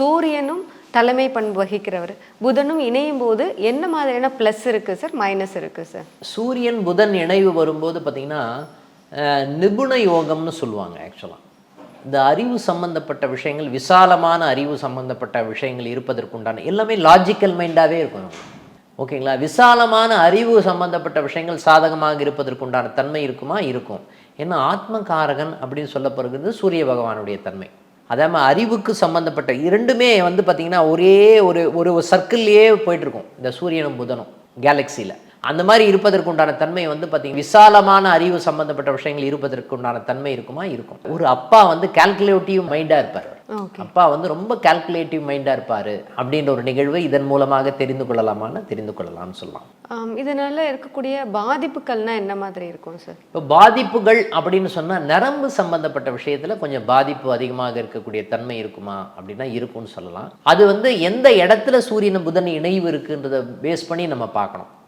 சூரியனும் தலைமை பண்பு வகிக்கிறவர். புதனும் இணையும் போது என்ன மாதிரியான ப்ளஸ் இருக்கு சார் மைனஸ் இருக்கு சார் சூரியன் புதன் இணைவு வரும்போது பார்த்தீங்கன்னா நிபுண யோகம்னு சொல்லுவாங்க ஆக்சுவலாக இந்த அறிவு சம்பந்தப்பட்ட விஷயங்கள் விசாலமான அறிவு சம்பந்தப்பட்ட விஷயங்கள் இருப்பதற்குண்டான எல்லாமே லாஜிக்கல் மைண்டாகவே இருக்கும். ஓகேங்களா விசாலமான அறிவு சம்பந்தப்பட்ட விஷயங்கள் சாதகமாக இருப்பதற்குண்டான தன்மை இருக்குமா? இருக்கும். ஏன்னா ஆத்மகாரகன் அப்படின்னு சொல்லப்படுகிறது சூரிய பகவானுடைய தன்மை. அதே மாதிரி அறிவுக்கு சம்மந்தப்பட்ட இரண்டுமே வந்து பார்த்திங்கன்னா ஒரே ஒரு ஒரு சர்க்கிள்லேயே போயிட்டுருக்கும். இந்த சூரியனும் புதனும் கேலக்சியில் அந்த மாதிரி இருப்பதற்குண்டான தன்மை வந்து பார்த்திங்கன்னா விசாலமான அறிவு சம்மந்தப்பட்ட விஷயங்கள் இருப்பதற்குண்டான தன்மை இருக்குமா? இருக்கும். ஒரு அப்பா வந்து கால்குலேட்டிவ் மைண்டாக இருப்பார். அப்பா வந்து ரொம்ப கால்குலேட்டிவ் மைண்டாக இருப்பார் அப்படின்ற ஒரு நிகழ்வை இதன் மூலமாக தெரிந்து கொள்ளலாமான்னு தெரிந்து கொள்ளலாம்னு சொல்லலாம். இதனால இருக்கக்கூடிய பாதிப்புகள்னா என்ன மாதிரி இருக்கும் சார் இப்போ பாதிப்புகள் அப்படின்னு சொன்னால் நரம்பு சம்பந்தப்பட்ட விஷயத்தில் கொஞ்சம் பாதிப்பு அதிகமாக இருக்கக்கூடிய தன்மை இருக்குமா அப்படின்னா இருக்கும்னு சொல்லலாம். அது வந்து எந்த இடத்துல சூரியன் புதன் இணைவு இருக்குன்றதை பேஸ் பண்ணி நம்ம பார்க்கணும்.